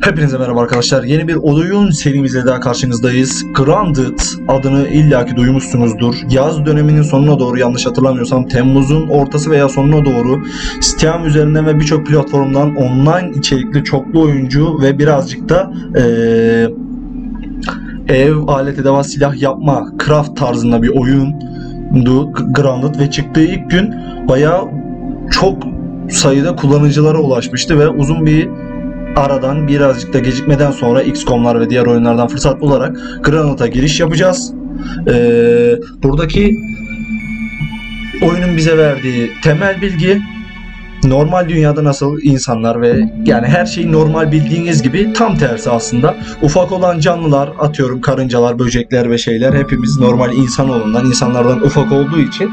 Hepinize merhaba arkadaşlar. Yeni bir oyun serimizle daha karşınızdayız. Grounded adını illaki duymuşsunuzdur. Yaz döneminin sonuna doğru yanlış hatırlamıyorsam Temmuz'un ortası veya sonuna doğru Steam üzerinden ve birçok platformdan online içerikli çoklu oyuncu ve birazcık da eee, ev, alet edevat, silah yapma, craft tarzında bir oyundu Grounded ve çıktığı ilk gün bayağı çok sayıda kullanıcılara ulaşmıştı ve uzun bir aradan birazcık da gecikmeden sonra XCOM'lar ve diğer oyunlardan fırsat bularak Granite'a giriş yapacağız. Ee, buradaki oyunun bize verdiği temel bilgi normal dünyada nasıl insanlar ve yani her şey normal bildiğiniz gibi tam tersi aslında. Ufak olan canlılar atıyorum karıncalar, böcekler ve şeyler hepimiz normal insanoğlundan, insanlardan ufak olduğu için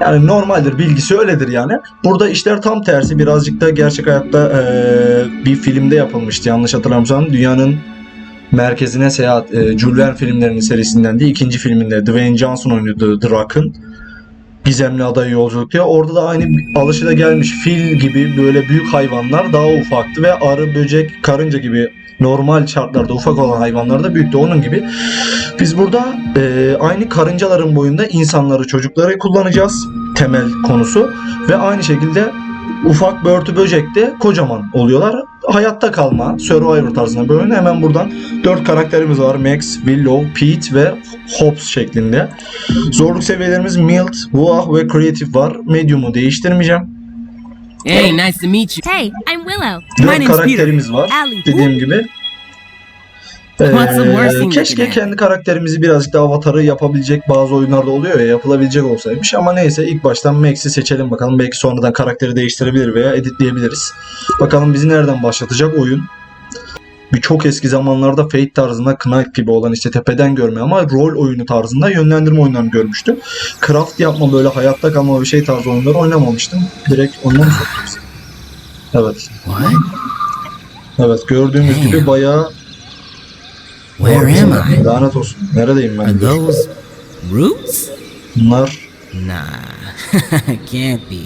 yani normaldir bilgisi öyledir yani. Burada işler tam tersi birazcık da gerçek hayatta eee, bir filmde yapılmıştı yanlış hatırlamıyorsam. Dünyanın merkezine seyahat e, Jules Verne filmlerinin serisinden de ikinci filminde Dwayne Johnson The Rock'ın gizemli adayı yolculuk diye. Orada da aynı alışıda gelmiş fil gibi böyle büyük hayvanlar daha ufaktı ve arı, böcek, karınca gibi normal şartlarda ufak olan hayvanlar da büyüktü. Onun gibi biz burada e, aynı karıncaların boyunda insanları, çocukları kullanacağız temel konusu ve aynı şekilde ufak börtü böcek de kocaman oluyorlar. Hayatta kalma, Survivor tarzında oyun. Hemen buradan dört karakterimiz var. Max, Willow, Pete ve Hobbs şeklinde. Zorluk seviyelerimiz Mild, Voah ve Creative var. Medium'u değiştirmeyeceğim. Hey, nice to meet you. Hey, I'm Willow. My name's karakterimiz var. Ali. Dediğim gibi. Ee, keşke kendi karakterimizi birazcık daha avatarı yapabilecek bazı oyunlarda oluyor ya yapılabilecek olsaymış ama neyse ilk baştan Max'i seçelim bakalım belki sonradan karakteri değiştirebilir veya editleyebiliriz. Bakalım bizi nereden başlatacak oyun. Bir çok eski zamanlarda Fate tarzında Knight gibi olan işte tepeden görme ama rol oyunu tarzında yönlendirme oyunlarını görmüştüm. Craft yapma böyle hayatta kalma bir şey tarzı oyunları oynamamıştım. Direkt ondan. Evet. Evet gördüğümüz gibi bayağı Where am I? Lanet olsun. Neredeyim Are ben? those roots? Bunlar Nah, can't be.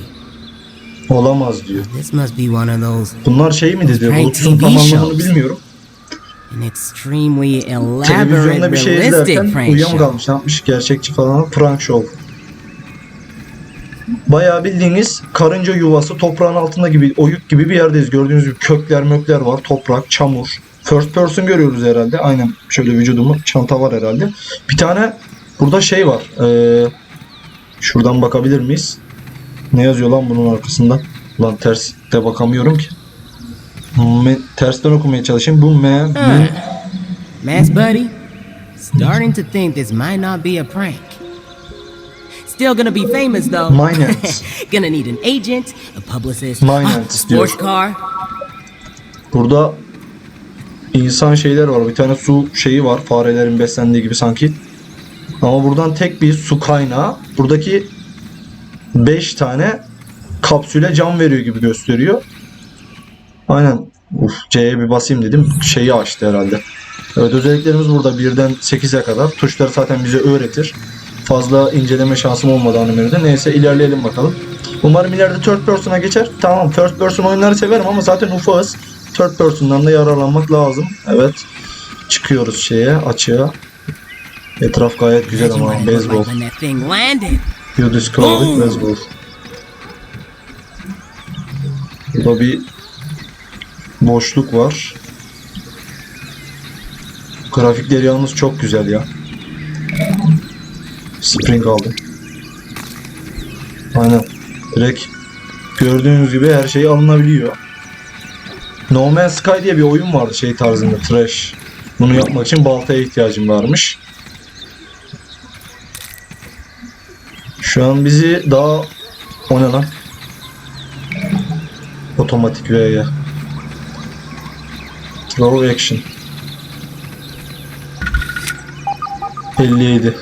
olamaz diyor. This must be one of those Bunlar şey mi dedi? Prank Bulutsun TV tam anlamını shows. bilmiyorum. an extremely elaborate, Televizyonda bir şey realistic izlerken prank uyuyam show. kalmış. Ne yapmış? Gerçekçi falan. Prank show. Bayağı bildiğiniz karınca yuvası toprağın altında gibi oyuk gibi bir yerdeyiz. Gördüğünüz gibi kökler mökler var. Toprak, çamur. First person görüyoruz herhalde. Aynen şöyle vücudumu çanta var herhalde. Bir tane burada şey var. Ee, şuradan bakabilir miyiz? Ne yazıyor lan bunun arkasında? Lan ters de bakamıyorum ki. Me, tersten okumaya çalışayım. Bu me, me Mass buddy, starting to think this might not be a prank. Still gonna be famous though. Minance. gonna need an agent, a publicist, Minance a sports car. Burada insan şeyler var. Bir tane su şeyi var. Farelerin beslendiği gibi sanki. Ama buradan tek bir su kaynağı. Buradaki 5 tane kapsüle can veriyor gibi gösteriyor. Aynen. Uf, C'ye bir basayım dedim. Şeyi açtı herhalde. Evet özelliklerimiz burada birden 8'e kadar. Tuşları zaten bize öğretir. Fazla inceleme şansım olmadı animede. Neyse ilerleyelim bakalım. Umarım ileride third person'a geçer. Tamam third person oyunları severim ama zaten ufağız. Third person'dan da yararlanmak lazım. Evet. Çıkıyoruz şeye açığa. Etraf gayet güzel ama landed. You discovered baseball. Burada bir boşluk var. Grafikleri yalnız çok güzel ya. Spring aldım. Aynen. Direkt gördüğünüz gibi her şey alınabiliyor. No Man's Sky diye bir oyun vardı şey tarzında trash. Bunu yapmak için baltaya ihtiyacım varmış. Şu an bizi daha o ne lan? Otomatik V'ye. Slow action. 57.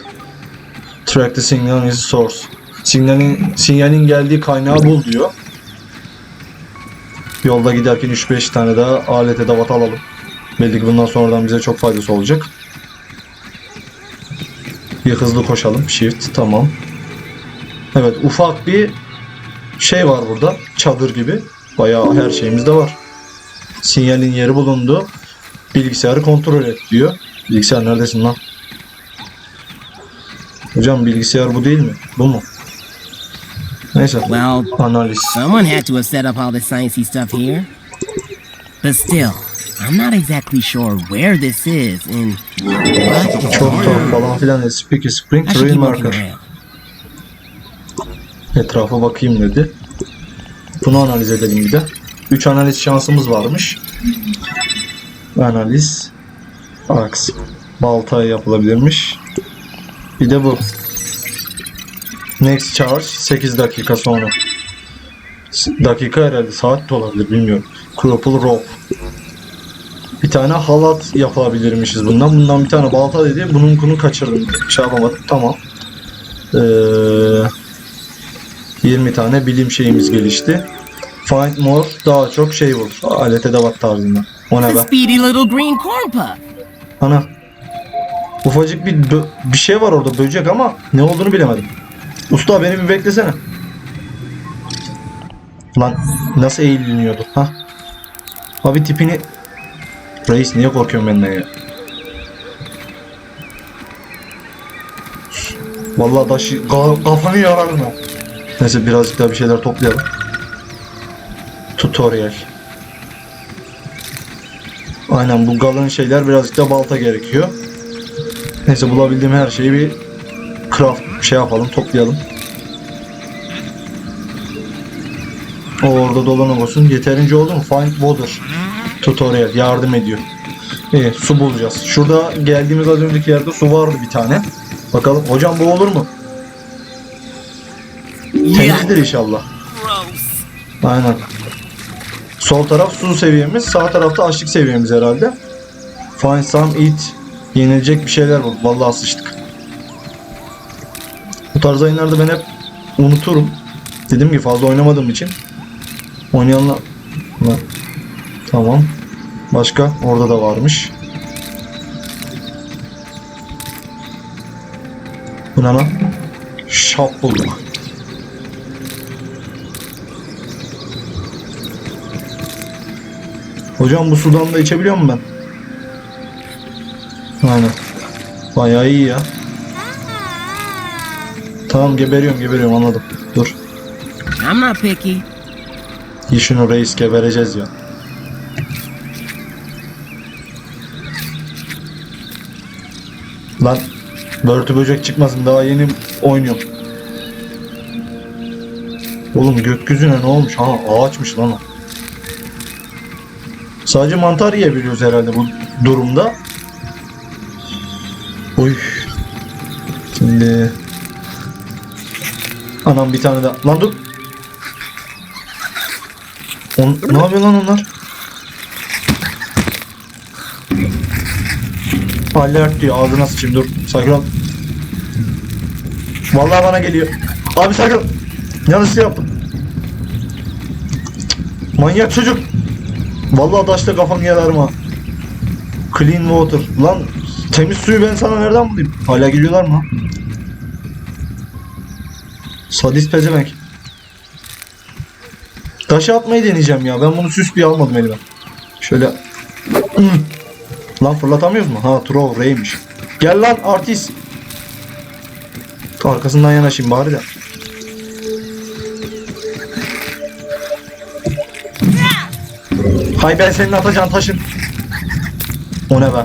Track the signal is source. Sinyalin, sinyalin geldiği kaynağı bul diyor. Yolda giderken 3-5 tane daha alet edevat alalım. Belli ki bundan sonradan bize çok faydası olacak. Bir hızlı koşalım. Shift tamam. Evet ufak bir şey var burada. Çadır gibi. Bayağı her şeyimiz de var. Sinyalin yeri bulundu. bilgisayarı kontrol et diyor. Bilgisayar neredesin lan? Hocam bilgisayar bu değil mi? Bu mu? Neyse. Well, Analiz. someone had to have set up all this sciencey stuff here. But still, I'm not exactly sure where this is and what Çok tuhaf falan filan. Speaky Spring Trail Marker. Etrafa bakayım dedi. Bunu analiz edelim bir de. 3 analiz şansımız varmış. Analiz. Aks. Balta yapılabilirmiş. Bir de bu. Next charge 8 dakika sonra. Dakika herhalde saat de olabilir bilmiyorum. Crumple rope. Bir tane halat yapabilirmişiz bundan. Bundan bir tane balta dedi. Bunun kunu kaçırdım. Şey yapamadım. Tamam. Ee, 20 tane bilim şeyimiz gelişti. Find more daha çok şey bul. Alet edevat tarzında. O ne be? speedy little green corn puff. Ana. Ufacık bir bir şey var orada böcek ama ne olduğunu bilemedim. Usta beni bir beklesene. Lan nasıl eğiliniyordu ha? Abi tipini Reis niye korkuyorsun benden ya? Vallahi taşı ka- kafanı yararım ha. Neyse birazcık daha bir şeyler toplayalım. Tutorial. Aynen bu kalın şeyler birazcık da balta gerekiyor. Neyse bulabildiğim her şeyi bir craft şey yapalım toplayalım. O orada dolanık olsun. Yeterince oldu mu? Find water. Tutorial yardım ediyor. İyi su bulacağız. Şurada geldiğimiz az önceki yerde su vardı bir tane. Bakalım hocam bu olur mu? Temizdir inşallah. Aynen. Sol taraf su seviyemiz, sağ tarafta açlık seviyemiz herhalde. Find some eat. Yenilecek bir şeyler bul. Vallahi sıçtık. Bu tarz oyunlarda ben hep unuturum. Dediğim gibi fazla oynamadığım için. Oynayanlar... Tamam. Başka? Orada da varmış. Bu ne lan? Şap bulduk. Hocam bu sudan da içebiliyor muyum ben? Aynen. Bayağı iyi ya. Tamam geberiyorum geberiyorum anladım. Dur. I'm not picky. İyi şunu reis gebereceğiz ya. Lan börtü böcek çıkmasın daha yeni oynuyorum. Oğlum gökyüzüne ne olmuş? Ha ağaçmış lan o. Sadece mantar yiyebiliyoruz herhalde bu durumda. Oy. Şimdi Anam bir tane daha. Lan dur. On, ne yapıyor lan onlar? Alert diyor ağzına sıçayım dur sakin ol. Vallahi bana geliyor. Abi sakin ol. Yanlış şey yaptım. Manyak çocuk. Vallahi taşla kafanı yalarım ha. Clean water. Lan temiz suyu ben sana nereden bulayım? Hala geliyorlar mı? Sadist pezevenk. Taşı atmayı deneyeceğim ya. Ben bunu süs bir almadım elime. Şöyle. Lan fırlatamıyoruz mu? Ha throw R'ymiş. Gel lan artist. Arkasından yanaşayım bari de. Hay ben senin atacağın taşın. O ne be?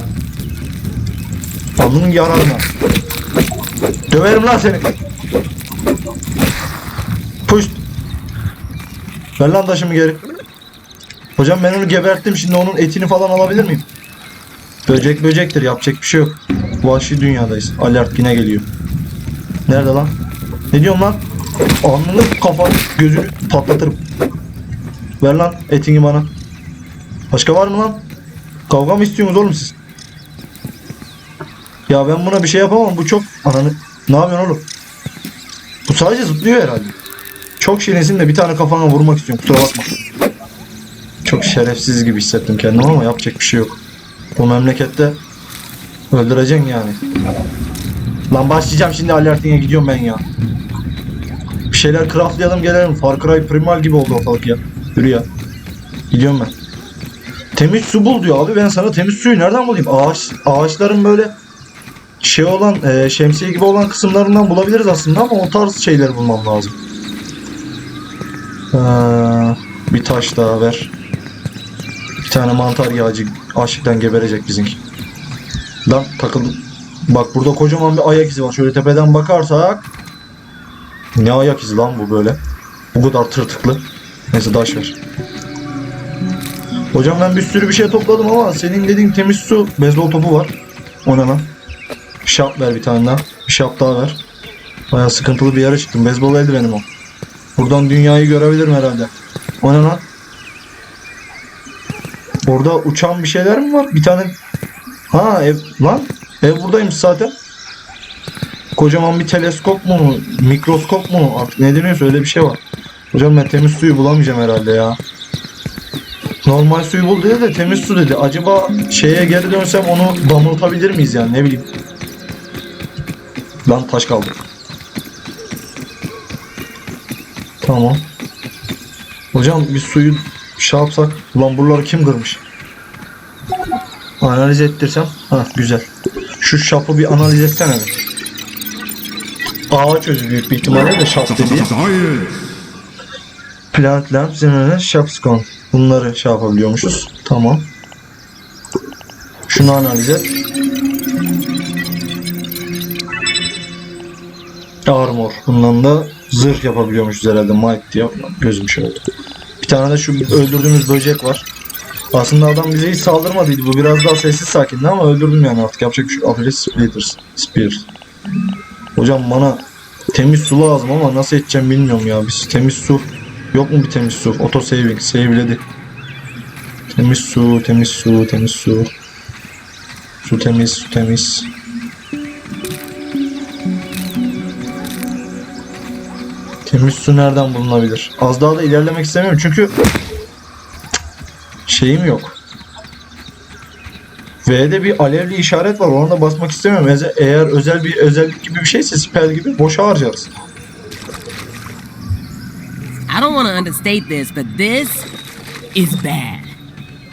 Alnının yararına. Döverim lan seni. Push. Ver lan taşımı geri. Hocam ben onu geberttim şimdi onun etini falan alabilir miyim? Böcek böcektir yapacak bir şey yok. Vahşi dünyadayız. Alert yine geliyor. Nerede lan? Ne diyorsun lan? Alnını kafa gözünü patlatırım. Ver lan etini bana. Başka var mı lan? Kavga mı istiyorsunuz oğlum siz? Ya ben buna bir şey yapamam. Bu çok... Ananı... Ne yapıyorsun oğlum? Bu sadece zıplıyor herhalde. Çok şirinsin de bir tane kafana vurmak istiyorum. Kusura bakma. Çok şerefsiz gibi hissettim kendimi ama yapacak bir şey yok. Bu memlekette öldüreceksin yani. Lan başlayacağım şimdi alertine gidiyorum ben ya. Bir şeyler craftlayalım gelelim. Far Cry Primal gibi oldu ortalık ya. Yürü ya. Gidiyorum ben. Temiz su bul diyor abi ben sana temiz suyu nereden bulayım? Ağaç ağaçların böyle şey olan e, şemsiye gibi olan kısımlarından bulabiliriz aslında ama o tarz şeyleri bulmam lazım. Ee, bir taş daha ver. Bir tane mantar yağcı açlıktan geberecek bizimki. Lan takıldım. Bak burada kocaman bir ayak izi var. Şöyle tepeden bakarsak ne ayak izi lan bu böyle? Bu kadar tırtıklı. Neyse taş ver. Hocam ben bir sürü bir şey topladım ama senin dediğin temiz su bezbol topu var. O ne lan? Şap ver bir tane daha. Bir şap daha ver. Baya sıkıntılı bir yere çıktım. Bezbol eldivenim o. Buradan dünyayı görebilirim herhalde. O ne lan? Orada uçan bir şeyler mi var? Bir tane... Ha ev... Lan ev buradaymış zaten. Kocaman bir teleskop mu? Mikroskop mu? Artık ne deniyorsa öyle bir şey var. Hocam ben temiz suyu bulamayacağım herhalde ya. Normal suyu bul dedi de temiz su dedi. Acaba şeye geri dönsem onu damlatabilir miyiz yani ne bileyim. Lan taş kaldı. Tamam. Hocam bir suyu şey yapsak. Ulan buraları kim kırmış? Analiz ettirsem. Ha güzel. Şu şapı bir analiz etsene. Ağaç özü büyük bir ihtimalle de şap dediği. Plant lamp, zinone, shopscon. Bunları şey yapabiliyormuşuz. Tamam. Şunu analiz et. Armor. Bundan da zırh yapabiliyormuşuz herhalde. Might diye. Gözüm şey oldu. Bir tane de şu öldürdüğümüz böcek var. Aslında adam bize hiç saldırmadıydı. Bu biraz daha sessiz sakindi ama öldürdüm yani artık. Yapacak bir şey yok. Afilis Splitters. Spear. Hocam bana temiz su lazım ama nasıl edeceğim bilmiyorum ya. Biz temiz su Yok mu bir temiz su? Auto saving. Save'ledi. Temiz su, temiz su, temiz su. Su temiz, su temiz. Temiz su nereden bulunabilir? Az daha da ilerlemek istemiyorum çünkü şeyim yok. V'de bir alevli işaret var. Ona da basmak istemiyorum. Eğer özel bir özellik gibi bir şeyse spell gibi boşa harcarız. I don't want to understate this, but this is bad.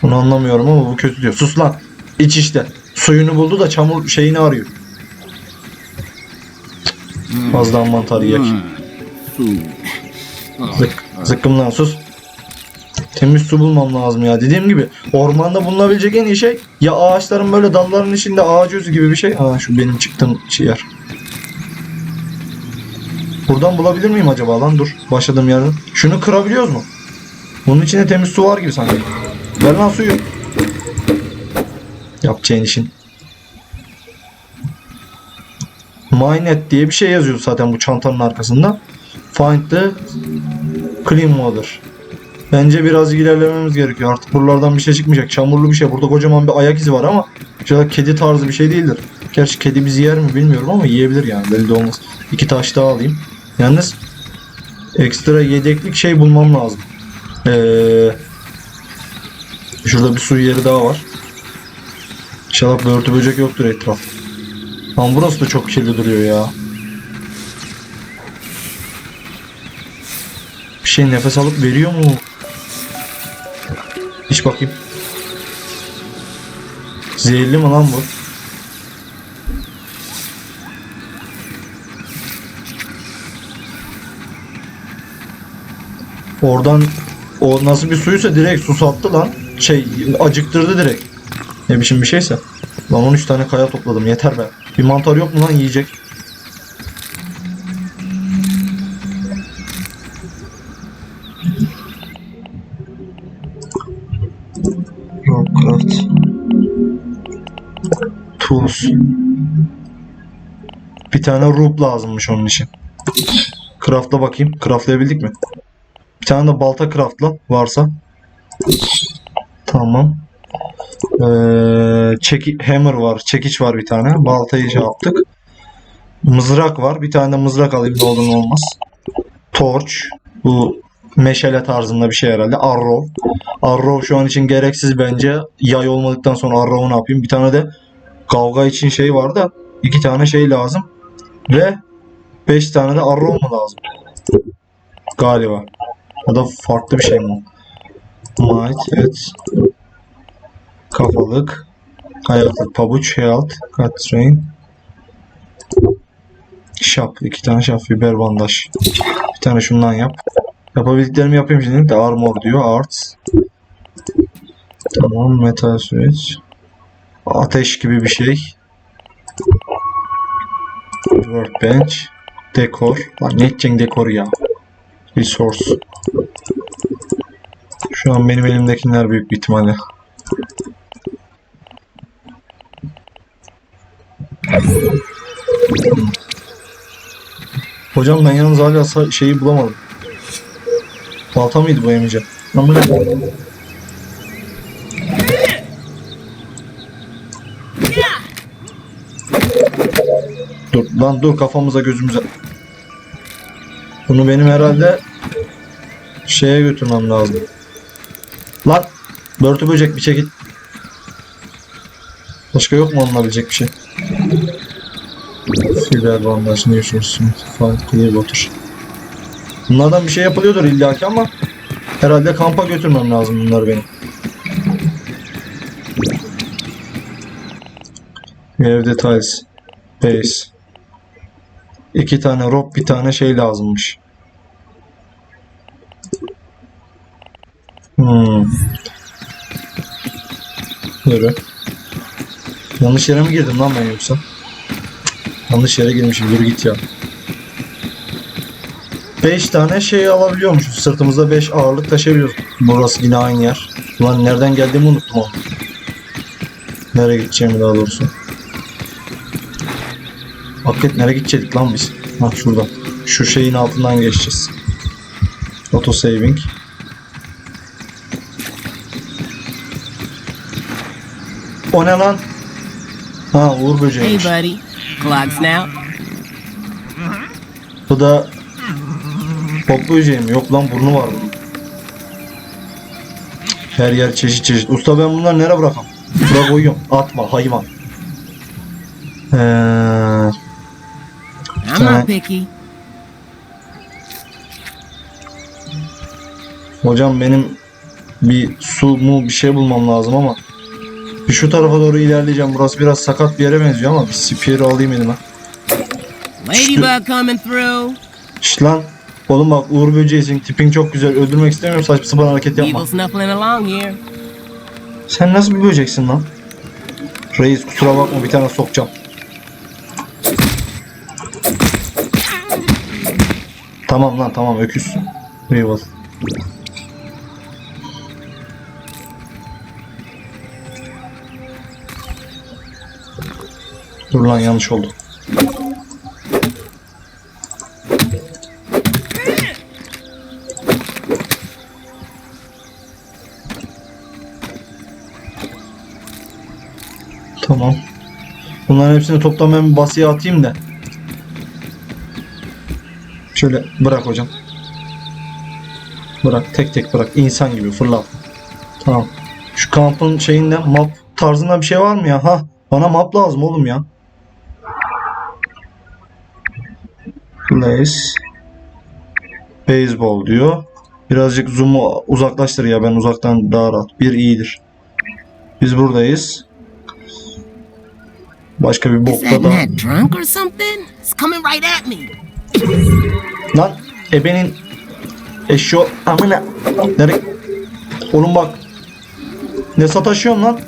Bunu anlamıyorum ama bu kötü diyor. Sus lan. İç işte. Suyunu buldu da çamur şeyini arıyor. Az daha mantar yiyek. Zık, zıkkım lan sus. Temiz su bulmam lazım ya. Dediğim gibi ormanda bulunabilecek en iyi şey ya ağaçların böyle dalların içinde ağaç özü gibi bir şey. Ha şu benim çıktığım şey yer. Buradan bulabilir miyim acaba lan dur. Başladığım yerden. Şunu kırabiliyoruz mu? Bunun içinde temiz su var gibi sanki. Ver lan suyu. Yapacağın işin. Minet diye bir şey yazıyor zaten bu çantanın arkasında. Find the clean water. Bence biraz ilerlememiz gerekiyor. Artık buralardan bir şey çıkmayacak. Çamurlu bir şey. Burada kocaman bir ayak izi var ama şöyle kedi tarzı bir şey değildir. Gerçi kedi bizi yer mi bilmiyorum ama yiyebilir yani. Belli de olmaz. İki taş daha alayım. Yalnız ekstra yedeklik şey bulmam lazım. Eee Şurada bir su yeri daha var. İnşallah börtü böcek yoktur etraf. Ama burası da çok kirli duruyor ya. Şey nefes alıp veriyor mu? Hiç bakayım. Zehirli mi lan bu? Oradan o nasıl bir suysa direkt susattı lan. Şey acıktırdı direkt. Ne biçim bir şeyse. Lan 13 tane kaya topladım yeter be. Bir mantar yok mu lan yiyecek? Tools. Bir tane rope lazımmış onun için. Craft'a bakayım. Craftlayabildik mi? Bir tane de balta craftla varsa. Tamam. Ee, çeki, hammer var. Çekiç var bir tane. Baltayı şey yaptık. Mızrak var. Bir tane de mızrak alayım ne olur ne olmaz. Torch. Bu meşale tarzında bir şey herhalde. Arrow. Arrow şu an için gereksiz bence. Yay olmadıktan sonra arrow'u ne yapayım? Bir tane de kavga için şey var da iki tane şey lazım. Ve beş tane de arrow mu lazım? Galiba. Ya da farklı bir şey mi? Might, evet. Kafalık. Ayaklık, pabuç, health, cut train. Şap. iki tane şap, biber bandaj. Bir tane şundan yap. Yapabildiklerimi yapayım şimdi de armor diyor. Arts. Tamam. Metal süreç. Ateş gibi bir şey. Workbench. Dekor. Lan ne edeceksin dekoru ya? Resource. Şu an benim elimdekiler büyük bir ihtimalle. Hocam ben yalnız hala şeyi bulamadım. Balta mıydı bu Emice? Ama Dur lan dur kafamıza gözümüze. Bunu benim herhalde şeye götürmem lazım. Lan börtü böcek bir çekil. Başka yok mu alınabilecek bir şey? Fiber bandaj, ne yaşıyorsun? Farklı Clearwater. Bunlardan bir şey yapılıyordur illaki ama herhalde kampa götürmem lazım bunları benim. Ev details. Base. İki tane rope, bir tane şey lazımmış. Hmm. Yürü. Yanlış yere mi girdim lan ben yoksa? Yanlış yere girmişim. Yürü git ya. 5 tane şey alabiliyormuşuz. Sırtımızda 5 ağırlık taşıyabiliyoruz. Burası yine aynı yer. Ulan nereden geldiğimi unuttum onu. Nereye gideceğimi daha doğrusu. Hakikaten nereye gidecektik lan biz? Ha şuradan. Şu şeyin altından geçeceğiz. Auto saving. O ne lan? Ha Uğur Hey, böceğiymiş. buddy. Clock snout. Bu da Bok böceği mi? Yok lan burnu var bunun. Her yer çeşit çeşit. Usta ben bunları nereye bırakam? Buraya koyuyorum. Atma hayvan. Ee, I'm not picky. hocam benim bir su mu bir şey bulmam lazım ama bir şu tarafa doğru ilerleyeceğim. Burası biraz sakat bir yere benziyor ama bir spear'ı alayım elime. Ladybug coming through. Şşt lan. Oğlum bak Uğur böceğisin. Tipin çok güzel. Öldürmek istemiyorum. Saçma sapan hareket yapma. Sen nasıl bir böceksin lan? Reis kusura bakma bir tane sokacağım. Tamam lan tamam öküz. Eyvallah. Dur lan yanlış oldu. Tamam. Bunların hepsini toplam ben bir basıya atayım da. Şöyle bırak hocam. Bırak tek tek bırak. insan gibi fırlat. Tamam. Şu kampın şeyinde map tarzında bir şey var mı ya? Ha bana map lazım oğlum ya. Place. Baseball diyor. Birazcık zoom'u uzaklaştır ya ben uzaktan daha rahat. Bir iyidir. Biz buradayız. Başka bir bokta da. Lan ebenin eşyo amına. Nere? Oğlum bak. Ne sataşıyorsun lan?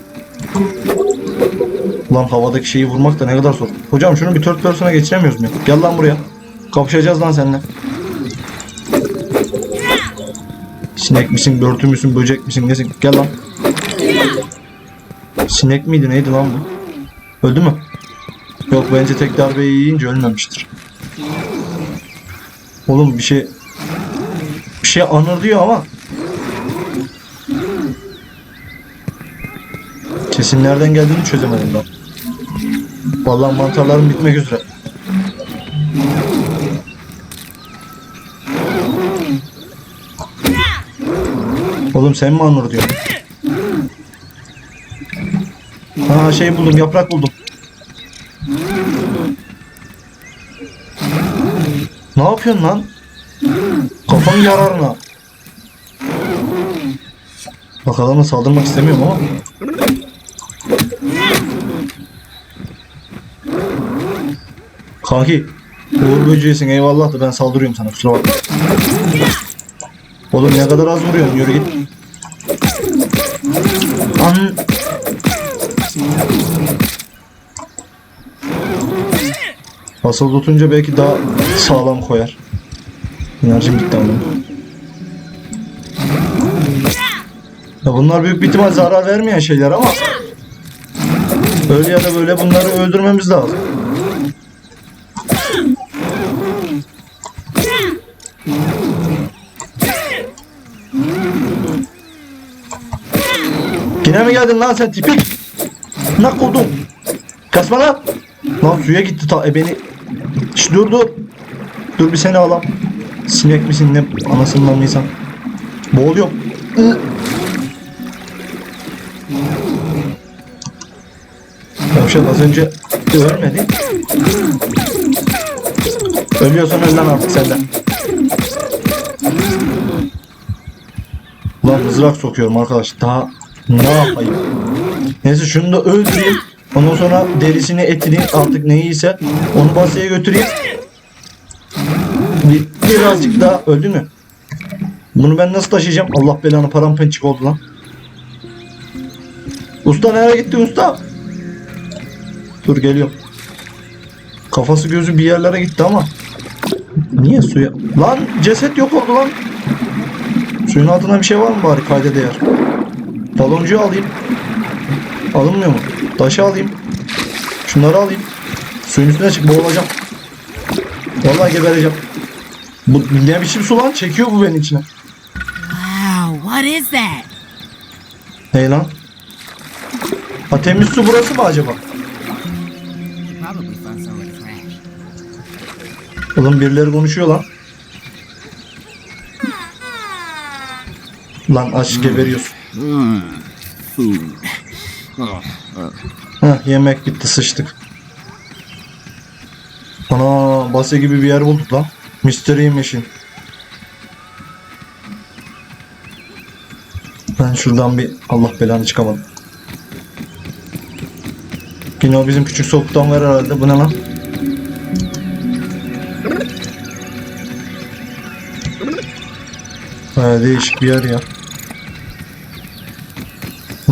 Lan havadaki şeyi vurmak da ne kadar zor. Hocam şunu bir third person'a geçiremiyoruz mu? Gel lan buraya. Kapışacağız lan seninle. Sinek misin, börtü müsün, böcek misin, nesin? Gel lan. Sinek miydi, neydi lan bu? Öldü mü? Yok bence tek darbeyi yiyince ölmemiştir. Oğlum bir şey bir şey anır diyor ama Sesin nereden geldiğini çözemedim ben. Vallahi mantarlarım bitmek üzere. Oğlum sen mi anır diyorsun? Ha şey buldum yaprak buldum. Ne yapıyorsun lan? Kafam yarar mı? Bak adamla saldırmak istemiyorum ama. Kanki. Uğur böceğisin eyvallah da ben saldırıyorum sana kusura bakma. Oğlum ne kadar az vuruyorsun yürü git. An Asıl tutunca belki daha sağlam koyar. Enerjim bitti ama. Ya bunlar büyük bir ihtimal zarar vermeyen şeyler ama öyle ya da böyle bunları öldürmemiz lazım. Yine mi geldin lan sen tipik? Nak koydum. Kasma lan. Lan suya gitti ta e beni. Şş, dur dur. Dur bir seni alam. Sinek misin ne anasından mıysan? Boğuluyorum. Ih. Yavşak az önce ölmedi. Ölüyorsan öl lan artık senden. Ulan mızrak sokuyorum arkadaş. Daha ne yapayım? Neyse şunu da öldüreyim. Ondan sonra derisini etini artık neyse onu basaya götüreyim. Bir, birazcık daha öldü mü? Bunu ben nasıl taşıyacağım? Allah belanı parampençik oldu lan. Usta nereye gitti usta? Dur geliyorum. Kafası gözü bir yerlere gitti ama. Niye suya? Lan ceset yok oldu lan. Suyun altında bir şey var mı bari kayda değer? Baloncuyu alayım. Alınmıyor mu? Taşı alayım. Şunları alayım. Suyun üstüne çık boğulacağım. Vallahi gebereceğim. Bu ne biçim su lan? Çekiyor bu benim içine. Wow, what is that? Hey lan? Ha temiz su burası mı acaba? Oğlum birileri konuşuyor lan. Lan aç geberiyorsun. Food. Heh yemek bitti sıçtık. Ana base gibi bir yer bulduk lan. Mystery Machine. Ben şuradan bir Allah belanı çıkamadım. Yine o bizim küçük soğuktan var herhalde. Bu ne lan? Baya değişik bir yer ya.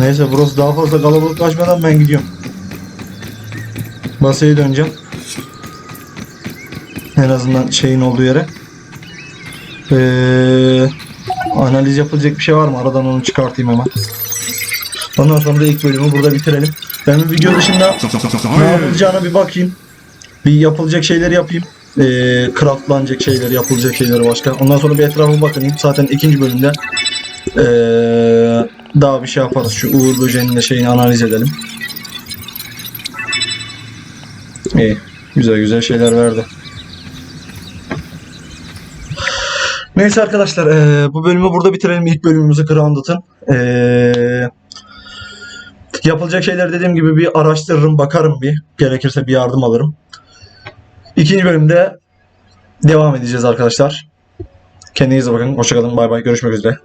Neyse burası daha fazla kalabalıklaşmadan ben gidiyorum. Basaya döneceğim. En azından şeyin olduğu yere. Ee, analiz yapılacak bir şey var mı? Aradan onu çıkartayım hemen. Ondan sonra da ilk bölümü burada bitirelim. Ben bir video dışında ne yapılacağına bir bakayım. Bir yapılacak şeyleri yapayım. Ee, craftlanacak şeyleri, yapılacak şeyleri başka. Ondan sonra bir etrafa bakayım. Zaten ikinci bölümde ee, daha bir şey yaparız. Şu Uğur Böceği'nin de şeyini analiz edelim. İyi. Güzel güzel şeyler verdi. Neyse arkadaşlar eee, bu bölümü burada bitirelim. İlk bölümümüzü Grounded'ın. Eee yapılacak şeyler dediğim gibi bir araştırırım, bakarım bir. Gerekirse bir yardım alırım. İkinci bölümde devam edeceğiz arkadaşlar. Kendinize bakın. Hoşçakalın. Bay bay. Görüşmek üzere.